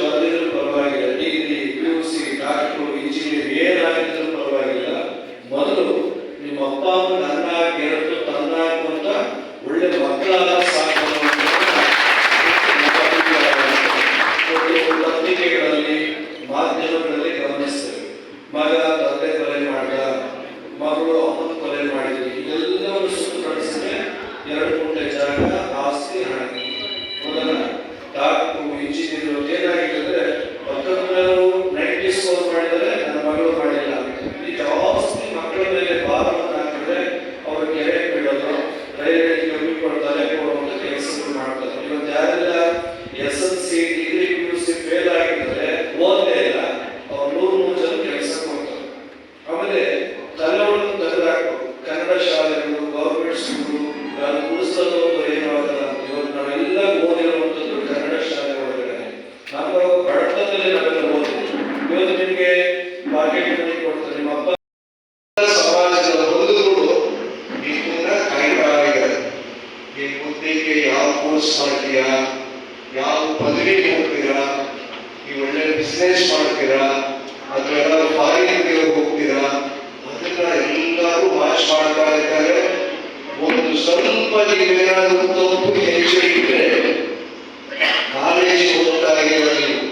ಕಲಿದ್ರು ಪರವಾಗಿಲ್ಲ. Degree P U C doctor, engineer ಏನಾಗಿದ್ರು ಪರವಾಗಿಲ್ಲ. ಮೊದಲು ನಿಮ್ಮ ಅಪ್ಪ, ಅಮ್ಮ ನನ್ನ ಅಂತ ಒಳ್ಳೆ ಮಕ್ಕಳಾದ ಕೋರ್ಸ್ ಮಾಡ್ತೀರಾ ಯಾವ ಪದವಿ ಹೋಗ್ತೀರಾ ನೀವು ಒಳ್ಳೆ ಬಿಸ್ನೆಸ್ ಮಾಡ್ತೀರಾ? ಎಲ್ಲರೂ ಫಾರಿನ್ಗೆ ಹೋಗ್ತೀರಾ? ಅದನ್ನ ಎಲ್ಲರೂ ವಾಚ್ ಮಾಡ್ತಾ ಇದ್ದಾರೆ. ಒಂದು ಸ್ವಲ್ಪ ನೀವೇನಾದರೂ ತಪ್ಪು ಹೆಚ್ಚು ಇದ್ರೆ ಕಾಲೇಜ್ ಓದ್ತಾ ನೀವು?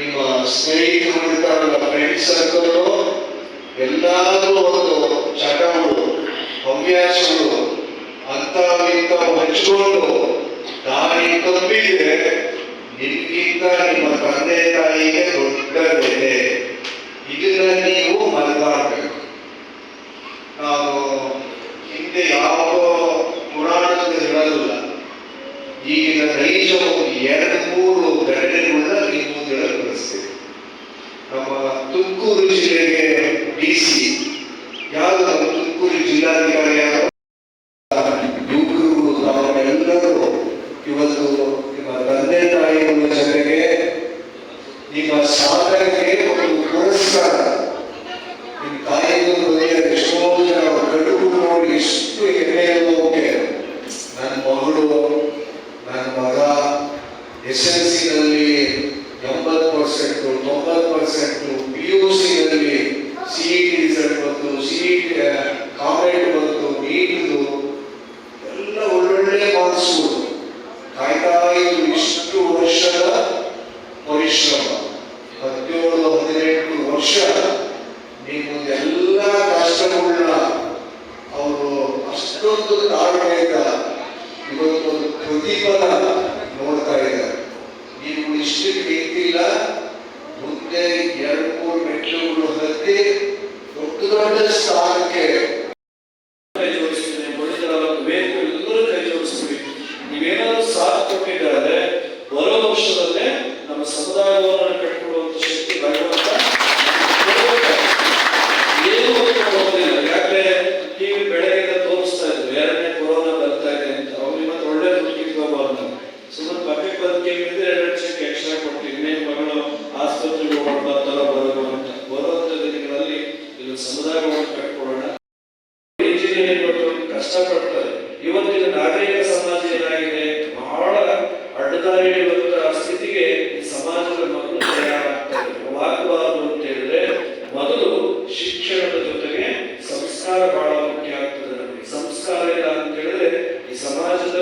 ನಿಮ್ಮ ಸ್ನೇಹಿತರು ಇರ್ತಾರಲ್ಲ ಫ್ರೆಂಡ್ ಸರ್ಕಲ್ ಎಲ್ಲಾದರೂ ಒಂದು ಚಟಗಳು, ಹವ್ಯಾಸಗಳು, ಅಂತ ಇಂತ ಹಂಚ್ಕೊಂಡು ದಾರಿ ತಪ್ಪಿದ್ರೆ ನಿಮ್ಗಿಂತ ನಿಮ್ಮ ತಂದೆ ತಾಯಿಗೆ ದೊಡ್ಡ ಬೆಲೆ ಇದನ್ನ ನೀವು ಮನಗಾಡ್ಬೇಕು ನಾವು ಹಿಂದೆ ಯಾವ ಪುರಾಣದಲ್ಲಿ ಹೇಳೋದಿಲ್ಲ. ಈಗಿನ ನೈಜ ಎರಡು ಎಸ್ ಎಲ್ ಸಿ ನಲ್ಲಿ ಎಂಬತ್ತು ಪರ್ಸೆಂಟ್, ತೊಂಬತ್ತು percent, P U C E T result ಬಂತು, ಸಿ ಇ ಟಿ ಕಾಮೆಂಟ್ ಬಂತು, ನೀಟ್ದು, ಎಲ್ಲ ಒಳ್ಳೊಳ್ಳೆ ಮಾರ್ಕ್ಸ್ ಕಾಯ್ತಾ ಇದ್ದು ಇಷ್ಟು ವರ್ಷದ ಪರಿಶ್ರಮ. ಹದಿನೇಳು, ಹದಿನೆಂಟು ವರ್ಷ ನೀವು ಎಲ್ಲ ಕಷ್ಟಗಳನ್ನ ಅವರು ಅಷ್ಟೊಂದು ತಾಳ್ಮೆಯಿಂದ ಇವತ್ತು ಪ್ರತಿಫಲ ನೀವು ಇಷ್ಟು ನಿಂತಿಲ್ಲ ಮುಂದೆ ಎರಡು ಮೂರು ಮೆಟ್ಲುಗಳು ಹತ್ತಿ ದೊಡ್ಡ ದೊಡ್ಡ ಸ್ಥಾನಕ್ಕೆ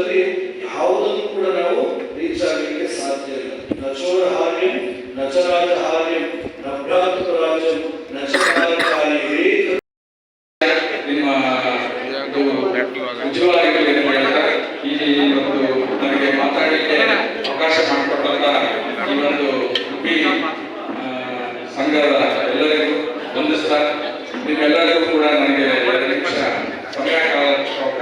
ಸಮಾಜದಲ್ಲಿ ಯಾವುದನ್ನು ಕೂಡ ನಾವು ರೀಚ್ ಆಗಲಿಕ್ಕೆ ಸಾಧ್ಯ ಇಲ್ಲ. ನಚೋರ ಹಾರ್ಯಂ ನಚರಾಜ ಹಾರ್ಯಂ ನಭ್ರಾಂತ ರಾಜ್ಯಂ ನನಗೆ ಮಾತಾಡಲಿಕ್ಕೆ ಅವಕಾಶ ಮಾಡಿಕೊಟ್ಟಂತ ಈ ಒಂದು ಉಡುಪಿ ಸಂಘದ ಎಲ್ಲರಿಗೂ ವಂದಿಸ್ತಾ ನಿಮ್ಮೆಲ್ಲರಿಗೂ ಕೂಡ ನನಗೆ ಎರಡು ನಿಮಿಷ